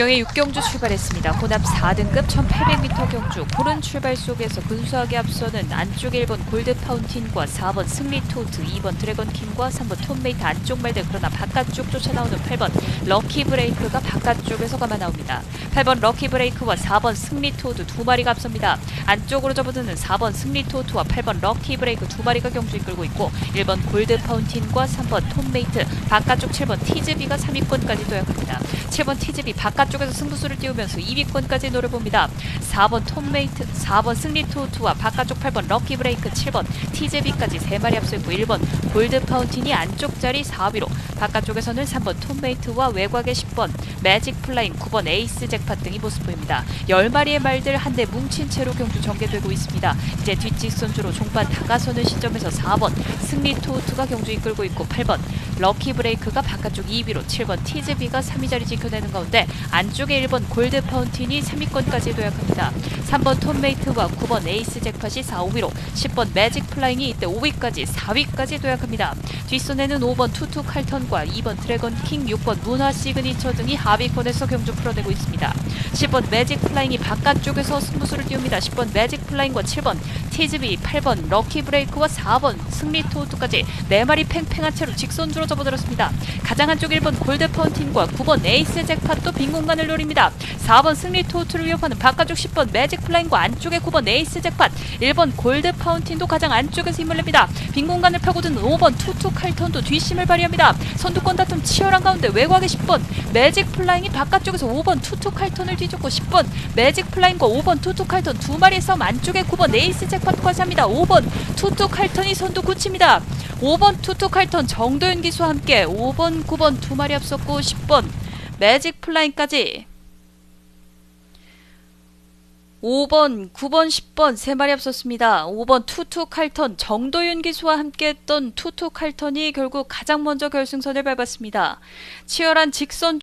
국경의 육경주 출발했습니다. 혼합 4등급 1800m 경주 고른 출발 속에서 근소하게 앞서는 안쪽 1번 골드 파운틴과 4번 승리 토트, 2번 드래곤 킹과 3번 톰메이트 안쪽 말들 그러나 바깥쪽 쫓아 나오는 8번 럭키 브레이크가 바깥쪽에서 감아 나옵니다. 8번 럭키 브레이크와 4번 승리 토트 두 마리가 앞섭니다. 안쪽으로 접어드는 4번 승리 토트와 8번 럭키 브레이크 두 마리가 경주 이끌고 있고 1번 골드 파운틴과 3번 톰메이트 바깥쪽 7번 티즈비가 3위권까지 도약합니다. 7번 티즈비 바깥 쪽에서 승부수를 띄우면서 2위권까지 노려봅니다. 4번 톰메이트, 4번 승리 토트와 바깥쪽 8번 럭키 브레이크 7번 티즈비까지 3마리 앞서 있고 1번 골드 파운틴이 안쪽 자리 4위로 바깥쪽에서는 3번 톰메이트와 외곽의 10번 매직 플라잉 9번 에이스 잭팟 등이 모습 보입니다. 10마리의 말들 한 대 뭉친 채로 경주 전개되고 있습니다. 이제 뒷직선주로 종반 다가서는 시점에서 4번 승리 토트가 경주 이끌고 있고 8번 럭키 브레이크가 바깥쪽 2위로 7번 티즈비가 3위 자리 지켜내는 가운데 안쪽에 1번 골드 파운틴이 3위권까지 도약합니다. 3번 톰메이트와 9번 에이스 잭팟이 4, 5위로 10번 매직 플라잉이 이때 5위까지 4위까지 도약합니다. 뒷손에는 5번 투투 칼턴과 2번 드래곤 킹, 6번 문화 시그니처 등이 하위권에서 경주 풀어내고 있습니다. 10번 매직 플라잉이 바깥쪽에서 승부수를 띄웁니다. 10번 매직 플라잉과 7번 티즈비, 8번 럭키 브레이크와 4번 승리 토트까지 4마리 팽팽한 채로 직선주로 접어들었습니다. 가장 한쪽 1번 골드 파운틴과 9번 에이스 잭팟도 빈 공간을 노립니다. 4번 승리 토트를 위협하는 바깥쪽 10번 매직 플라잉과 안쪽에 9번 에이스 잭팟, 1번 골드 파운틴도 가장 안쪽에서 힘을 냅니다. 빈 공간을 파고드는 5번 투투 칼턴도 뒷심을 발휘합니다. 선두권 다툼 치열한 가운데 외곽의 10번 매직 플라잉이 바깥쪽에서 5번 투투 칼턴을 뒤쫓고 10번 매직 플라잉과 5번 투투 칼턴 두 마리의 싸움 안쪽에 9번 에이스 잭팟까지 합니다. 5번 투투 칼턴이 선두 굳힙니다. 5번 투투 칼턴 정도윤 기수와 함께 5번 9번 두 마리 앞섰고 10번 매직 플라잉까지 5번, 9번, 10번 세 마리 앞섰습니다. 5번 투투 칼턴 정도윤 기수와 함께했던 투투 칼턴이 결국 가장 먼저 결승선을 밟았습니다. 치열한 직선